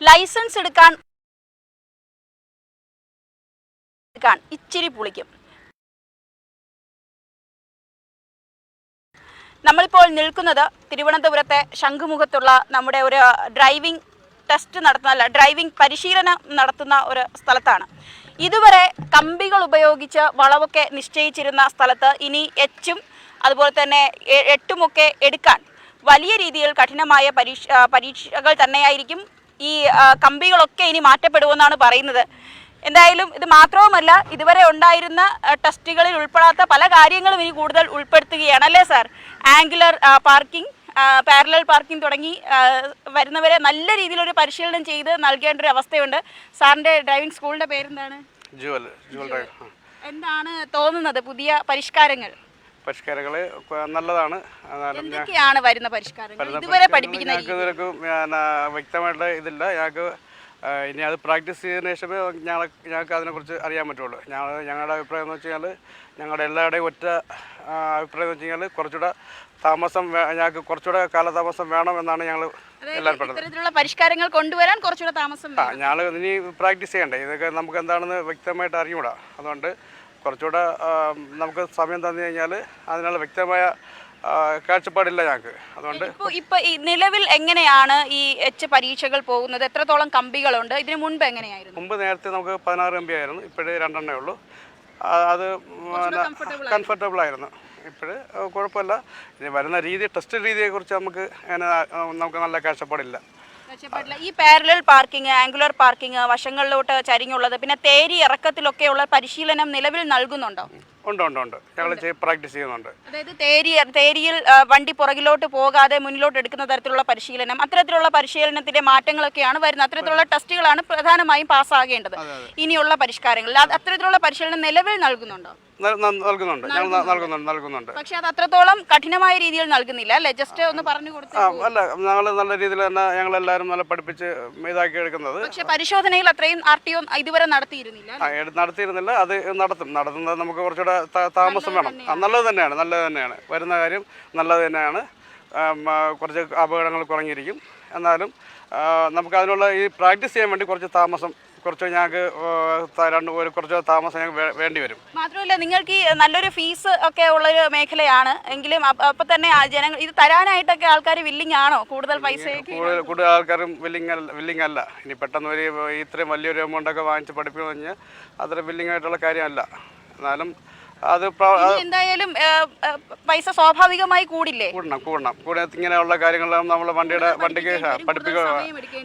Licence എടുക്കാൻ എടുക്കാൻ ഇച്ചിരി പുളിക്കും. നമ്മളിപ്പോൾ നിൽക്കുന്നത് തിരുവനന്തപുരത്തെ ശംഖുമുഖത്തുള്ള നമ്മുടെ ഒരു ഡ്രൈവിംഗ് ടെസ്റ്റ് നടത്തുന്ന ഡ്രൈവിംഗ് പരിശീലനം നടത്തുന്ന ഒരു സ്ഥലത്താണ്. ഇതുവരെ കമ്പികൾ ഉപയോഗിച്ച് വളവൊക്കെ നിശ്ചയിച്ചിരുന്ന സ്ഥലത്ത് ഇനി എച്ചും അതുപോലെ തന്നെ എട്ടുമൊക്കെ എടുക്കാൻ വലിയ രീതിയിൽ കഠിനമായ പരീക്ഷ പരീക്ഷകൾ തന്നെയായിരിക്കും ഈ കമ്പികളൊക്കെ ഇനി മാറ്റപ്പെടുമെന്നാണ് പറയുന്നത്. എന്തായാലും ഇത് മാത്രവുമല്ല ഇതുവരെ ഉണ്ടായിരുന്ന ടെസ്റ്റുകളിൽ ഉൾപ്പെടാത്ത പല കാര്യങ്ങളും ഇനി കൂടുതൽ ഉൾപ്പെടുത്തുകയാണ്. അല്ലേ sir? Angular parking parallel parking തുടങ്ങി വരുന്നവരെ നല്ല രീതിയിലൊരു പരിശീലനം ചെയ്ത് നൽകേണ്ട ഒരു അവസ്ഥയുണ്ട്. സാറിന്റെ ഡ്രൈവിംഗ് സ്കൂളിന്റെ പേരെന്താണ്. എന്താണ് തോന്നുന്നത് പുതിയ പരിഷ്കാരങ്ങൾ? പരിഷ്കാരങ്ങൾ നല്ലതാണ്. എന്തൊക്കെയാണ് വരുന്ന പരിഷ്കാരങ്ങൾ? ഇതുവരെ പഠിപ്പിക്കുന്ന ഞങ്ങൾക്ക് വ്യക്തമായിട്ട് ഇതില്ല. ഞങ്ങൾക്ക് ഇനി അത് പ്രാക്ടീസ് ചെയ്തതിന് ശേഷമേ ഞങ്ങൾ ഞങ്ങൾക്ക് അതിനെക്കുറിച്ച് അറിയാൻ പറ്റുള്ളൂ. ഞങ്ങൾ ഞങ്ങളുടെ അഭിപ്രായം എന്ന് വെച്ച് കഴിഞ്ഞാൽ ഞങ്ങളുടെ എല്ലാവരുടെയും ഒറ്റ അഭിപ്രായം എന്ന് വെച്ച് കഴിഞ്ഞാൽ കുറച്ചുകൂടെ താമസം ഞങ്ങൾക്ക് കുറച്ചുകൂടെ കാലതാമസം വേണം എന്നാണ് ഞങ്ങൾ ഇത്തരത്തിലുള്ള പരിഷ്കാരങ്ങൾ കൊണ്ടുവരാൻ കുറച്ചുകൂടെ താമസം ആ ഞങ്ങൾ ഇനി പ്രാക്ടീസ് ചെയ്യണ്ടേ? ഇതൊക്കെ നമുക്ക് എന്താണെന്ന് വ്യക്തമായിട്ട് അറിഞ്ഞൂടാ. അതുകൊണ്ട് കുറച്ചുകൂടെ നമുക്ക് സമയം തന്നു കഴിഞ്ഞാൽ അതിനുള്ള വ്യക്തമായ കാഴ്ചപ്പാടില്ല ഞങ്ങൾക്ക്. അതുകൊണ്ട് ഇപ്പൊ നിലവിൽ എങ്ങനെയാണ് ഈ എച്ച് പരീക്ഷകൾ പോകുന്നത്? എത്രത്തോളം കമ്പികളുണ്ട്? ഇതിനു മുൻപ് എങ്ങനെയായിരുന്നു? മുമ്പ് നേരത്തെ നമുക്ക് പതിനാറ് കമ്പി ആയിരുന്നു. ഇപ്പോഴേ രണ്ടെണ്ണേ ഉള്ളൂ. അത് കംഫർട്ടബിൾ ആയിരുന്നു. ഇപ്പോഴ് കുഴപ്പമില്ല. ഇനി വരുന്ന രീതി ടെസ്റ്റ് രീതിയെക്കുറിച്ച് നമുക്ക് നമുക്ക് നല്ല കാഴ്ചപ്പാടില്ല. മെച്ചപ്പെട്ടില്ല. ഈ പാരലൽ പാർക്കിംഗ് ആംഗുലർ പാർക്കിംഗ് വശങ്ങളിലോട്ട് ചരിഞ്ഞുള്ളത് പിന്നെ തേരി ഇറക്കത്തിലൊക്കെയുള്ള പരിശീലനം നിലവിൽ നൽകുന്നുണ്ടോ? ഉണ്ട് ഉണ്ട് ഉണ്ട്. ഞങ്ങൾ പ്രാക്ടീസ് ചെയ്യുന്നുണ്ട്. അതായത് തേരി തേരിയിൽ വണ്ടി പുറകിലോട്ട് പോകാതെ മുന്നിലോട്ട് എടുക്കുന്ന തരത്തിലുള്ള പരിശീലനം അത്തരത്തിലുള്ള പരിശീലനത്തിന്റെ മാറ്റങ്ങളൊക്കെയാണ് വരുന്നത്. അത്തരത്തിലുള്ള ടെസ്റ്റുകളാണ് പ്രധാനമായും പാസ്സാകേണ്ടത്. ഇനിയുള്ള പരിഷ്കാരങ്ങളിൽ. അത് അത്തരത്തിലുള്ള പരിശീലനം നിലവിൽ നൽകുന്നുണ്ടോ? നൽ- നൽ- നൽകുന്നുണ്ട്. ഞങ്ങൾ നൽകുന്നുണ്ട്. നൽകുന്നുണ്ട് പക്ഷെ അത് അത്രത്തോളം കഠിനമായ രീതിയിൽ നൽകുന്നില്ല അല്ലേ? ജസ്റ്റ് ഒന്ന് പറഞ്ഞു കൊടുത്തു ആ അല്ല ഞങ്ങൾ നല്ല രീതിയിൽ തന്നെ ഞങ്ങളെല്ലാവരും നല്ല പഠിപ്പിച്ച് ഇതാക്കി എടുക്കുന്നത്. പക്ഷെ പരിശോധനയിൽ അത്രയും ആർ ടി ഒ ഇതുവരെ നടത്തിയിരുന്നില്ല ആ, എടു- നടത്തിയിരുന്നില്ല അത് നടത്തും. നടത്തുന്നത് നമുക്ക് കുറച്ചുകൂടെ ത- താമസം വേണം. ആ, നല്ലത് തന്നെയാണ് നല്ലത് തന്നെയാണ്. വരുന്ന കാര്യം നല്ലത് തന്നെയാണ്. ആം, ആ, കുറച്ച് അപകടങ്ങൾ കുറഞ്ഞിരിക്കും. എന്നാലും ആ, നമുക്ക് അതിനുള്ള ഈ പ്രാക്ടീസ് ചെയ്യാൻ വേണ്ടി കുറച്ച് താമസം കുറച്ച് ഞങ്ങൾക്ക് രണ്ട് ഒരു കുറച്ച് താമസം ഞങ്ങൾക്ക് വേണ്ടി വരും. മാത്രമല്ല നിങ്ങൾക്ക് ഈ നല്ലൊരു ഫീസ് ഒക്കെ ഉള്ളൊരു മേഖലയാണ്. എങ്കിലും അപ്പ- തന്നെ ജനങ്ങൾ ഇത് തരാനായിട്ടൊക്കെ ആൾക്കാർ വില്ലിങ് ആണോ? കൂടുതൽ പൈസ കൂടുതൽ കൂടുതൽ ആൾക്കാരും വില്ലിങ് അല്ല വില്ലിങ് അല്ല. ഇനി പെട്ടെന്ന് ഒരു ഇത്രയും വലിയൊരു എമൗണ്ട് ഒക്കെ വാങ്ങിച്ച് പഠിപ്പിക്കണമെന്ന് കഴിഞ്ഞാൽ അത്ര വില്ലിങ് ആയിട്ടുള്ള കാര്യമല്ല. എന്നാലും അത് എന്തായാലും പൈസ സ്വാഭാവികമായി കൂടില്ലേ? കൂടണം കൂടണം. കൂടെ ഇങ്ങനെയുള്ള കാര്യങ്ങളെല്ലാം നമ്മൾ വണ്ടിയുടെ വണ്ടിക്ക് പഠിപ്പിക്കുക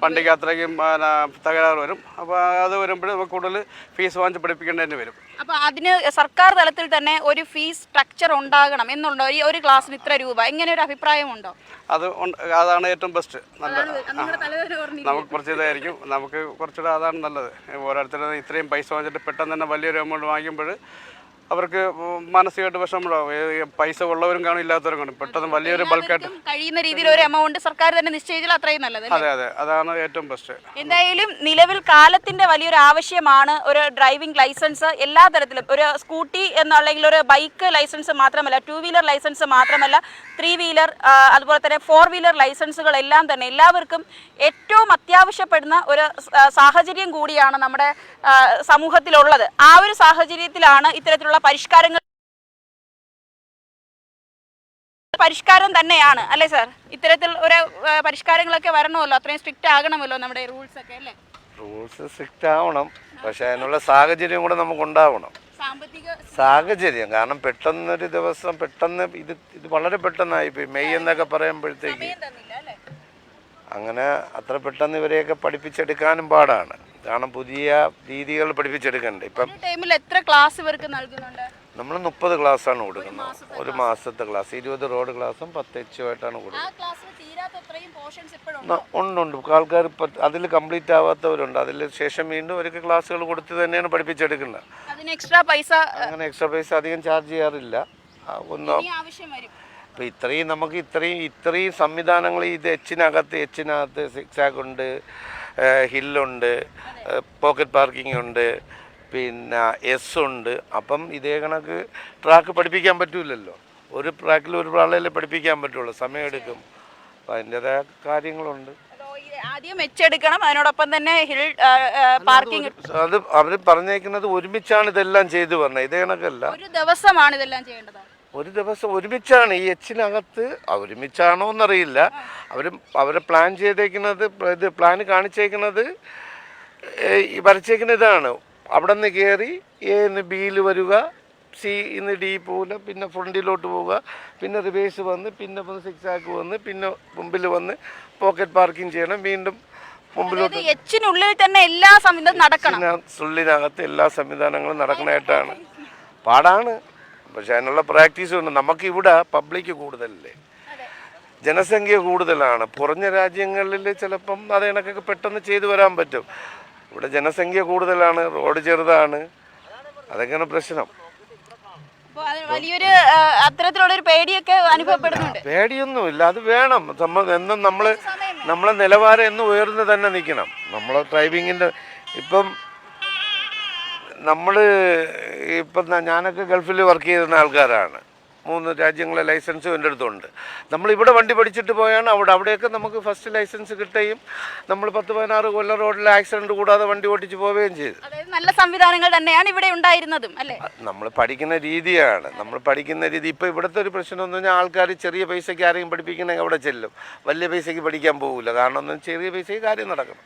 വണ്ടിക്ക് അത്രയ്ക്കും തകരാറ് വരും. അപ്പോൾ അത് വരുമ്പോൾ നമുക്ക് കൂടുതൽ ഫീസ് വാങ്ങിച്ച് പഠിപ്പിക്കേണ്ടതിന് വരും. അപ്പൊ അതിന് സർക്കാർ തലത്തിൽ തന്നെ ഒരു ഫീസ് സ്ട്രക്ചർ ഉണ്ടാകണം എന്നുണ്ടോ? ഈ ഒരു ക്ലാസ്സിന് ഇത്ര രൂപ ഇങ്ങനെ ഒരു അഭിപ്രായമുണ്ടോ? അത് അതാണ് ഏറ്റവും ബെസ്റ്റ്. നല്ല? നമുക്ക് കുറച്ച് ഇതായിരിക്കും. നമുക്ക് കുറച്ചുകൂടെ അതാണ് നല്ലത്. ഓരോരുത്തരും ഇത്രയും പൈസ വാങ്ങിച്ചിട്ട് പെട്ടെന്ന് തന്നെ വലിയൊരു എമൗണ്ട് വാങ്ങിക്കുമ്പോൾ അവർക്ക് മാനസികമായിട്ട് വിഷമമുണ്ടാവും. പൈസ ഉള്ളവരും കാണും ഇല്ലാത്തവരും കാണും. പെട്ടെന്ന് വലിയൊരു ബൾക്കായിട്ട് കഴിയുന്ന രീതിയിൽ ഒരു എമൗണ്ട് സർക്കാർ തന്നെ നിശ്ചയിച്ചാൽ അത്രയും നല്ലത് അതെ അതെ. അതാണ് ഏറ്റവും ബെസ്റ്റ് എന്തായാലും നിലവിൽ കാലത്തിന്റെ വലിയൊരു ആവശ്യമാണ് ഒരു ഡ്രൈവിംഗ് ലൈസൻസ് എല്ലാ തരത്തിലും. ഒരു സ്കൂട്ടി എന്നല്ലെങ്കിൽ ഒരു ബൈക്ക് ലൈസൻസ് മാത്രമല്ല ടു വീലർ ലൈസൻസ് മാത്രമല്ല ത്രീ വീലർ അതുപോലെ തന്നെ ഫോർ വീലർ ലൈസൻസുകൾ എല്ലാം തന്നെ എല്ലാവർക്കും ഏറ്റവും അത്യാവശ്യപ്പെടുന്ന ഒരു സാഹചര്യം കൂടിയാണ് നമ്മുടെ സമൂഹത്തിലുള്ളത്. ആ ഒരു സാഹചര്യത്തിലാണ് ഇത്തരത്തിലുള്ള പരിഷ്കാരങ്ങൾ പരിഷ്കാരം തന്നെയാണ് അല്ലേ സാർ? ഇത്തരത്തിൽ ഒരു പരിഷ്കാരങ്ങളൊക്കെ വരണമല്ലോ? അത്രയും സ്ട്രിക്റ്റ് ആകണമല്ലോ നമ്മുടെ റൂൾസ് ഒക്കെ അല്ലേ? റൂൾസ് സ്ട്രിക്റ്റ് ആവണം പക്ഷെ അതിനുള്ള സാഹചര്യം കൂടെ നമുക്ക് ഉണ്ടാവണം സാമ്പത്തിക സാഹചര്യം കാരണം പെട്ടെന്നൊരു ദിവസം പെട്ടെന്ന് ഇത് ഇത് വളരെ പെട്ടെന്നായി മെയ് എന്നൊക്കെ പറയുമ്പോഴത്തേക്ക് അങ്ങനെ അത്ര പെട്ടെന്ന് ഇവരെയൊക്കെ പഠിപ്പിച്ചെടുക്കാനും പാടാണ്. കാരണം പുതിയ രീതികൾ പഠിപ്പിച്ചെടുക്കണ്ടേ ഇപ്പം ടൈമിൽ എത്ര ക്ലാസ് ഇവർക്ക് നൽകുന്നുണ്ട്? നമ്മൾ മുപ്പത് ആണ് കൊടുക്കുന്നത്. ഒരു മാസത്തെ ക്ലാസ്. ഇരുപത് റോഡ് ക്ലാസ്സും പത്ത് എച്ച് ആയിട്ടാണ് കൊടുക്കുന്നത്. ഉണ്ട്? ഉണ്ട് ആൾക്കാർ ഇപ്പൊ അതിൽ കംപ്ലീറ്റ് ആവാത്തവരുണ്ട്. അതിൽ ശേഷം വീണ്ടും അവർക്ക് ക്ലാസ്സുകൾ കൊടുത്ത് തന്നെയാണ് പഠിപ്പിച്ചെടുക്കുന്നത്. അതിന് എക്സ്ട്രാ പൈസ അങ്ങനെ എക്സ്ട്രാ പൈസ അധികം ചാർജ് ചെയ്യാറില്ല. ഒന്ന് ഇപ്പം ഇത്രയും നമുക്ക് ഇത്രയും ഇത്രയും സംവിധാനങ്ങൾ ഇത് എച്ചിനകത്ത് എച്ചിനകത്ത് സിക്സാക്ക് ഉണ്ട് ഹില്ലുണ്ട് പോക്കറ്റ് പാർക്കിംഗ് ഉണ്ട് പിന്നെ എസ് ഉണ്ട് അപ്പം ഇതേ കണക്ക് ട്രാക്ക് പഠിപ്പിക്കാൻ പറ്റില്ലല്ലോ ഒരു ട്രാക്കിൽ ഒരു പ്രാളയല്ലേ പഠിപ്പിക്കാൻ പറ്റുള്ളൂ സമയമെടുക്കും. അപ്പം അതിന്റെതായ കാര്യങ്ങളുണ്ട്. ആദ്യം മെച്ചെടുക്കണം അതിനോടൊപ്പം തന്നെ ഹിൽ പാർക്കിംഗ്. അത് അവർ പറഞ്ഞേക്കുന്നത് ഒരുമിച്ചാണ് ഇതെല്ലാം ചെയ്തു പറഞ്ഞത് ഇതേ കണക്കല്ല. ഒരു ദിവസമാണ് ഇതെല്ലാം ചെയ്യേണ്ടത്. ഒരു ദിവസം ഒരുമിച്ചാണ് ഈ എച്ചിനകത്ത് ഒരുമിച്ചാണോ എന്നറിയില്ല. അവർ അവരെ പ്ലാൻ ചെയ്തേക്കുന്നത് ഇത് പ്ലാൻ കാണിച്ചേക്കുന്നത് ഈ വരച്ചേക്കുന്ന ഇതാണ്. അവിടെ നിന്ന് കയറി എന്ന് ബിയിൽ വരിക സി ഇന്ന് ഡി പോവില്ല പിന്നെ ഫ്രണ്ടിലോട്ട് പോവുക പിന്നെ റിവേഴ്സ് വന്ന് പിന്നെ സിക്സ് ആക്ക് വന്ന് പിന്നെ മുമ്പിൽ വന്ന് പോക്കറ്റ് പാർക്കിംഗ് ചെയ്യണം. വീണ്ടും മുമ്പിലോട്ട് എച്ചിനുള്ളിൽ തന്നെ എല്ലാ നടക്കണം. ഉള്ളിനകത്ത് എല്ലാ സംവിധാനങ്ങളും നടക്കണായിട്ടാണ് പാടാണ്. പക്ഷെ അതിനുള്ള പ്രാക്ടീസ് ഉണ്ട്. നമുക്ക് ഇവിടെ പബ്ലിക് കൂടുതലല്ലേ? ജനസംഖ്യ കൂടുതലാണ്. കുറഞ്ഞ രാജ്യങ്ങളിൽ ചിലപ്പം അത് കണക്കൊക്കെ പെട്ടെന്ന് ചെയ്തു വരാൻ പറ്റും. ഇവിടെ ജനസംഖ്യ കൂടുതലാണ് റോഡ് ചെറുതാണ്. അതൊക്കെയാണ് പ്രശ്നം. വലിയൊരു അത്തരത്തിലുള്ള ഒരു പേടിയൊക്കെ അനുഭവപ്പെടുന്നുണ്ട്. പേടിയൊന്നുമില്ല. അത് വേണം. എന്നും നമ്മൾ നമ്മളെ നിലവാരം എന്നും ഉയർന്ന് തന്നെ നിൽക്കണം. നമ്മളെ ഡ്രൈവിങ്ങിന്റെ ഇപ്പം നമ്മൾ ഇപ്പം ഞാനൊക്കെ ഗൾഫിൽ വർക്ക് ചെയ്യുന്ന ആൾക്കാരാണ്. മൂന്ന് രാജ്യങ്ങളെ ലൈസൻസും എന്റെ അടുത്തുണ്ട്. നമ്മൾ ഇവിടെ വണ്ടി പഠിച്ചിട്ട് പോയാണ്. അവിടെ അവിടെയൊക്കെ നമുക്ക് ഫസ്റ്റ് ലൈസൻസ് കിട്ടുകയും നമ്മൾ പത്ത് പതിനാറ് കൊല്ലം റോഡിൽ ആക്സിഡന്റ് കൂടാതെ വണ്ടി ഓടിച്ച് പോവുകയും ചെയ്തു. നല്ല സംവിധാനങ്ങൾ തന്നെയാണ് ഇവിടെ ഉണ്ടായിരുന്നതും അല്ലേ? നമ്മൾ പഠിക്കുന്ന രീതിയാണ്. നമ്മൾ പഠിക്കുന്ന രീതി. ഇപ്പോൾ ഇവിടുത്തെ ഒരു പ്രശ്നം എന്ന് പറഞ്ഞാൽ ആൾക്കാർ ചെറിയ പൈസയ്ക്ക് ആരെയും പഠിപ്പിക്കണമെങ്കിൽ അവിടെ ചെല്ലും. വലിയ പൈസയ്ക്ക് പഠിക്കാൻ പോകില്ല കാരണം ഒന്നും ചെറിയ പൈസയ്ക്ക് കാര്യം നടക്കണം.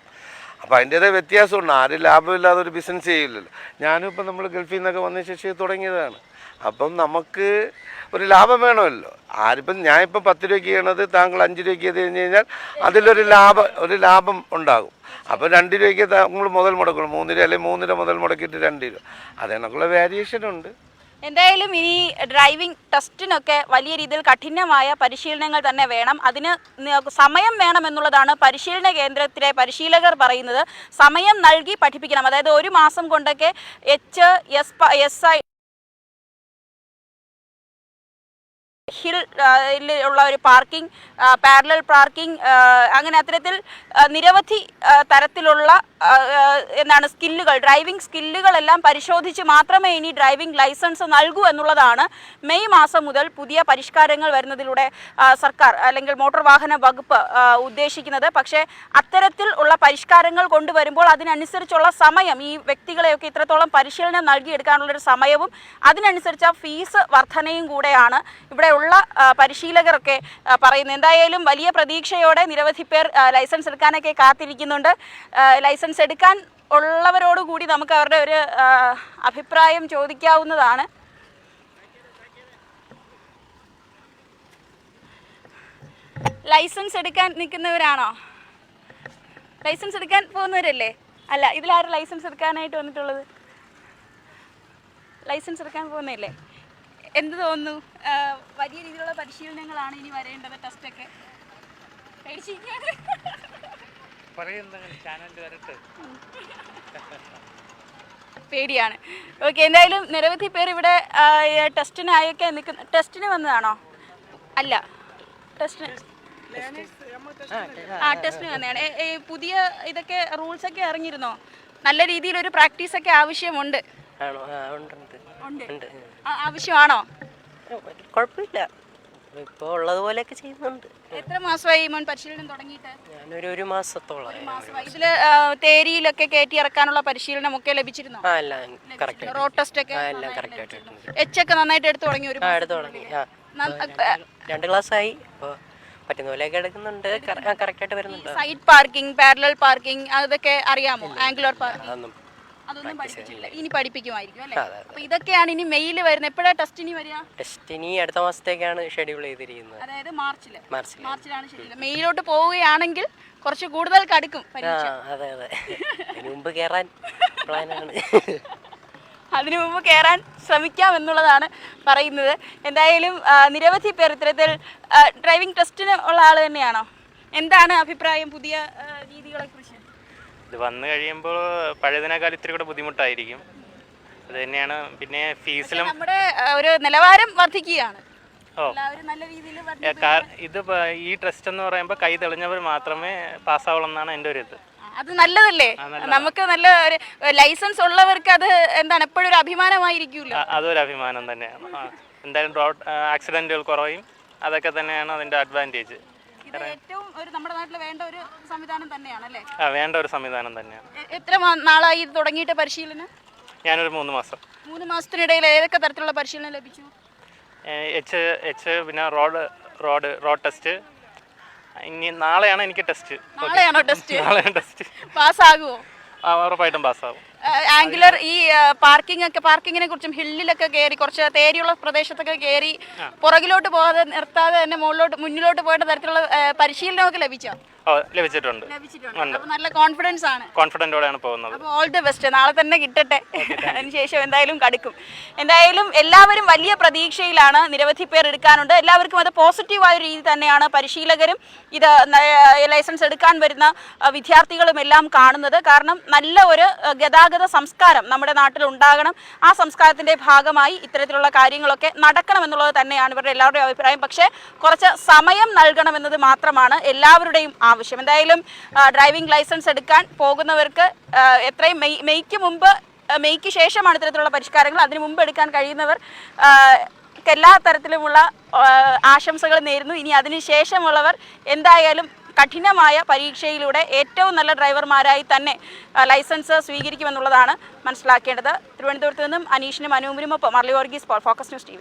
അപ്പോൾ അതിന്റേതായ വ്യത്യാസമുണ്ട്. ആരും ലാഭമില്ലാതെ ഒരു ബിസിനസ് ചെയ്യില്ലല്ലോ. ഞാനും ഇപ്പം നമ്മൾ ഗൾഫിൽ നിന്നൊക്കെ വന്ന ശേഷം തുടങ്ങിയതാണ്. അപ്പം നമുക്ക് ഒരു ലാഭം വേണമല്ലോ. ആരിപ്പം ഞാൻ ഇപ്പം പത്ത് രൂപയ്ക്ക് ചെയ്യണത് താങ്കൾ അഞ്ച് രൂപയ്ക്ക് ചെയ്ത് കഴിഞ്ഞ് കഴിഞ്ഞാൽ അതിലൊരു ലാഭം ഒരു ലാഭം ഉണ്ടാകും. അപ്പോൾ രണ്ട് രൂപയ്ക്ക് താങ്കൾ മുതൽ മുടക്കണം. മൂന്ന് രൂപ അല്ലെങ്കിൽ മൂന്ന് രൂപ മുതൽ മുടക്കിയിട്ട് രണ്ട് രൂപ. അതിനൊക്കെയുള്ള വേരിയേഷൻ ഉണ്ട്. എന്തായാലും ഇനി ഡ്രൈവിംഗ് ടെസ്റ്റിനൊക്കെ വലിയ രീതിയിൽ കഠിനമായ പരിശീലനങ്ങൾ തന്നെ വേണം. അതിന് സമയം വേണം എന്നുള്ളതാണ് പരിശീലന കേന്ദ്രത്തിലെ പരിശീലകർ പറയുന്നത്. സമയം നൽകി പഠിപ്പിക്കണം. അതായത് ഒരു മാസം കൊണ്ടൊക്കെ H S S I hill ഉള്ള ഒരു പാർക്കിംഗ് പാരലൽ പാർക്കിംഗ് അങ്ങനെ അത്തരത്തിൽ നിരവധി തരത്തിലുള്ള എന്താണ് സ്കില്ലുകൾ ഡ്രൈവിംഗ് സ്കില്ലുകളെല്ലാം പരിശോധിച്ച് മാത്രമേ ഇനി ഡ്രൈവിംഗ് ലൈസൻസ് നൽകൂ എന്നുള്ളതാണ് മെയ് മാസം മുതൽ പുതിയ പരിഷ്കാരങ്ങൾ വരുന്നതിലൂടെ സർക്കാർ അല്ലെങ്കിൽ മോട്ടോർ വാഹന വകുപ്പ് ഉദ്ദേശിക്കുന്നത്. പക്ഷേ അത്തരത്തിൽ ഉള്ള പരിഷ്കാരങ്ങൾ കൊണ്ടുവരുമ്പോൾ അതിനനുസരിച്ചുള്ള സമയം ഈ വ്യക്തികളെയൊക്കെ ഇത്രത്തോളം പരിശീലനം നൽകിയെടുക്കാനുള്ളൊരു സമയവും അതിനനുസരിച്ച ഫീസ് വർധനയും കൂടെയാണ് ഇവിടെയുള്ള ആ, പരിശീലകരൊക്കെ പറയുന്നു. പറയുന്നത് എന്തായാലും വലിയ പ്രതീക്ഷയോടെ നിരവധി പേർ ലൈസൻസ് എടുക്കാനൊക്കെ കാത്തിരിക്കുന്നുണ്ട്. ലൈസൻസ് എടുക്കാൻ ഉള്ളവരോടുകൂടി നമുക്ക് അവരുടെ ഒരു അഭിപ്രായം ചോദിക്കാവുന്നതാണ്. ലൈസൻസ് എടുക്കാൻ നിൽക്കുന്നവരാണോ? ലൈസൻസ് എടുക്കാൻ പോകുന്നവരല്ലേ? അല്ല ഇതിലാരും ലൈസൻസ് എടുക്കാനായിട്ട് വന്നിട്ടുള്ളത്? ലൈസൻസ് എടുക്കാൻ പോകുന്നതല്ലേ? എന്ത് തോന്നുന്നു? വലിയ രീതിയിലുള്ള പരിശീലനങ്ങളാണ് ഇനി വരേണ്ടത് ടെസ്റ്റൊക്കെ ഒക്കെ. പേടിയാണ്. ഓക്കെ എന്തായാലും നിരവധി പേർ ഇവിടെ ടെസ്റ്റിനായൊക്കെ നിൽക്കുന്ന ടെസ്റ്റിന് വന്നതാണോ? അല്ല. ടെസ്റ്റിന് ആ ടെസ്റ്റിന് വന്നതാണ്. പുതിയ ഇതൊക്കെ റൂൾസ് ഒക്കെ ഇറങ്ങിയിരുന്നോ നല്ല രീതിയിൽ ഒരു പ്രാക്ടീസ് ഒക്കെ ആവശ്യമുണ്ട്. ആണോ? ആ ഉണ്ട് ഉണ്ട്. ഉണ്ട്. ഉണ്ട് ആ, ആവശ്യമാണോ? കുഴപ്പമില്ല. ഇപ്പോൾ ഉള്ളതുപോലെയൊക്കെ ചെയ്യുന്നുണ്ട്. എത്ര മാസമായി മോൻ പരിശീലനം തുടങ്ങിയിട്ട്? ഞാനൊരു ഒരു മാസത്തോളം മാസമായി. ഇതിൽ ആ, തേരിയിലൊക്കെ കയറ്റി ഇറക്കാനുള്ള പരിശീലനം ഒക്കെ ലഭിച്ചിരുന്നോ? ആ എല്ലാം കറക്റ്റ് റോഡ് ടെസ്റ്റ് ഒക്കെ ആ എല്ലാം കറക്റ്റ് ആയിട്ടുണ്ട്. എച്ച് ഒക്കെ നന്നായിട്ട് എടുത്തു തുടങ്ങി ഒരു ആ എടുത്ത് തുടങ്ങി. ആ. നം- രണ്ട് രണ്ട് ക്ലാസ് ആയി ഇപ്പോൾ പറ്റുന്ന പോലെയൊക്കെ എടുക്കുന്നുണ്ട്. കറക്റ്റായിട്ട് വരുന്നുണ്ട്. സൈഡ് പാർക്കിംഗ് പാരലൽ പാർക്കിംഗ് അതൊക്കെ അറിയാമോ? ആംഗുലർ പാർക്കിംഗ് അതൊന്നും അതൊന്നും പഠിപ്പിച്ചിട്ടില്ല. ഇനി പഠിപ്പിക്കുമായിരിക്കും അല്ലേ? അപ്പൊ ഇതൊക്കെയാണ് ഇനി മെയിൽ വരുന്നത്. എപ്പോഴാ ടെസ്റ്റ് ഇനി വരിക? ടെസ്റ്റ് ഇനി അടുത്ത മാസത്തേക്കാണ് ഷെഡ്യൂൾ ചെയ്തിരിക്കുന്നത്. അതായത് മാർച്ചിൽ മാർച്ചിലാണ് ഷെഡ്യൂൾ മെയിലോട്ട് പോവുകയാണെങ്കിൽ കുറച്ച് കൂടുതൽ കടുക്കും അതെ അതെ. മുമ്പ് കയറാൻ പ്ലാനാണ് അതിനു മുമ്പ് കയറാൻ ശ്രമിക്കാം എന്നുള്ളതാണ് പറയുന്നത്. എന്തായാലും നിരവധി പേർ ഇത്തരത്തിൽ ഡ്രൈവിംഗ് ടെസ്റ്റിന് ഉള്ള ആൾ തന്നെയാണോ? എന്താണ് അഭിപ്രായം? പുതിയ ആ, രീതികളെ കുറിച്ച് ഇത് വന്നു കഴിയുമ്പോൾ പഴയതിനേക്കാൾ ഇത്തിരി കൂടെ ബുദ്ധിമുട്ടായിരിക്കും. അത് തന്നെയാണ്. പിന്നെ ഫീസിലും നമ്മുടെ ഒരു നിലവാരം വർദ്ധിക്കുകയാണ്. ഓ. നല്ല രീതിയിൽ ഇത് പ- ഈ ട്രസ്റ്റ് എന്ന് പറയുമ്പോൾ കൈ തെളിഞ്ഞവർ മാത്രമേ പാസ്സാവുള്ളൂ എന്നാണ് എന്റെ ഒരു ഇത്. അത് നല്ലതല്ലേ? നമുക്ക് നല്ല ഒരു ലൈസൻസ് ഉള്ളവർക്ക് അത് എന്താണ് എപ്പോഴും ഒരു അഭിമാനമായിരിക്കുമല്ലോ. അ- അതൊരു അഭിമാനം തന്നെയാണ്. ആ. എന്തായാലും ആക്സിഡന്റുകൾ ആക്സിഡന്റുകൾ കുറയും. അതൊക്കെ തന്നെയാണ് അതിന്റെ അഡ്വാന്റേജ്. ഏറ്റവും ഒരു നമ്മുടെ നാട്ടിൽ വേണ്ട ഒരു സംവിധാനം തന്നെയാണ് അല്ലേ? ആ വേണ്ട ഒരു സംവിധാനം തന്നെയാണ്. എത്ര മാ- നാളായി ഇത് തുടങ്ങിയിട്ട് പരിശീലനം? ഞാനൊരു മൂന്ന് മാസം. മൂന്ന് മാസത്തിനിടയിൽ ഏതൊക്കെ തരത്തിലുള്ള പരിശീലനം ലഭിച്ചു? എച്ച് എച്ച് പിന്നെ റോഡ് റോഡ് റോഡ് ടെസ്റ്റ്. ഇനി നാളെയാണ് എനിക്ക് ടെസ്റ്റ്. നാളെയാണോ ടെസ്റ്റ്? നാളെയാണ് ടെസ്റ്റ്. പാസ്സാകുമോ ആ ഉറപ്പായിട്ടും പാസ്സാവും ആംഗുലർ ഈ പാർക്കിംഗ് ഒക്കെ പാർക്കിങ്ങിനെ കുറിച്ചും ഹില്ലിലൊക്കെ കയറി കുറച്ച് തേരിയുള്ള പ്രദേശത്തൊക്കെ കയറി പുറകിലോട്ട് പോകാതെ നിർത്താതെ തന്നെ മുകളിലോട്ട് മുന്നിലോട്ട് പോകേണ്ട തരത്തിലുള്ള പരിശീലനമൊക്കെ ലഭിച്ചോ? ലഭിച്ചിട്ടുണ്ട്. നല്ല കോൺഫിഡൻസ് ആണ്. കോൺഫിഡന്റോടെയാണ് പോകുന്നത്. ഓൾ ദി ബെസ്റ്റ് നാളെ തന്നെ കിട്ടട്ടെ. അതിനുശേഷം എന്തായാലും കടുക്കും. എന്തായാലും എല്ലാവരും വലിയ പ്രതീക്ഷയിലാണ് നിരവധി പേർ എടുക്കാനുണ്ട്. എല്ലാവർക്കും അത് പോസിറ്റീവായ രീതി തന്നെയാണ് പരിശീലകരും ഇത് ലൈസൻസ് എടുക്കാൻ വരുന്ന വിദ്യാർത്ഥികളും എല്ലാം കാണുന്നത്. കാരണം നല്ല ഒരു അഹ്, ഗതാഗത സംസ്കാരം നമ്മുടെ നാട്ടിൽ ഉണ്ടാകണം. ആ സംസ്കാരത്തിന്റെ ഭാഗമായി ഇത്തരത്തിലുള്ള കാര്യങ്ങളൊക്കെ നടക്കണം എന്നുള്ളത് തന്നെയാണ് ഇവരുടെ എല്ലാവരുടെയും അഭിപ്രായം. പക്ഷേ കുറച്ച് സമയം നൽകണമെന്നത് മാത്രമാണ് എല്ലാവരുടെയും ആവശ്യം. എന്തായാലും ഡ്രൈവിംഗ് ലൈസൻസ് എടുക്കാൻ പോകുന്നവർക്ക് എത്രയും മെയ് മെയ്ക്ക് മുമ്പ് മെയ്ക്ക് ശേഷമാണ് ഇത്തരത്തിലുള്ള പരിഷ്കാരങ്ങൾ. അതിനു മുമ്പ് എടുക്കാൻ കഴിയുന്നവർ എല്ലാ തരത്തിലുമുള്ള ആശംസകൾ നേരുന്നു. ഇനി അതിനുശേഷമുള്ളവർ എന്തായാലും കഠിനമായ പരീക്ഷയിലൂടെ ഏറ്റവും നല്ല ഡ്രൈവർമാരായി തന്നെ ലൈസൻസ് സ്വീകരിക്കുമെന്നുള്ളതാണ് മനസ്സിലാക്കേണ്ടത്. തിരുവനന്തപുരത്ത് നിന്നും അനീഷിനും അനൂപിനുമൊപ്പം Marly Varghese Focus News T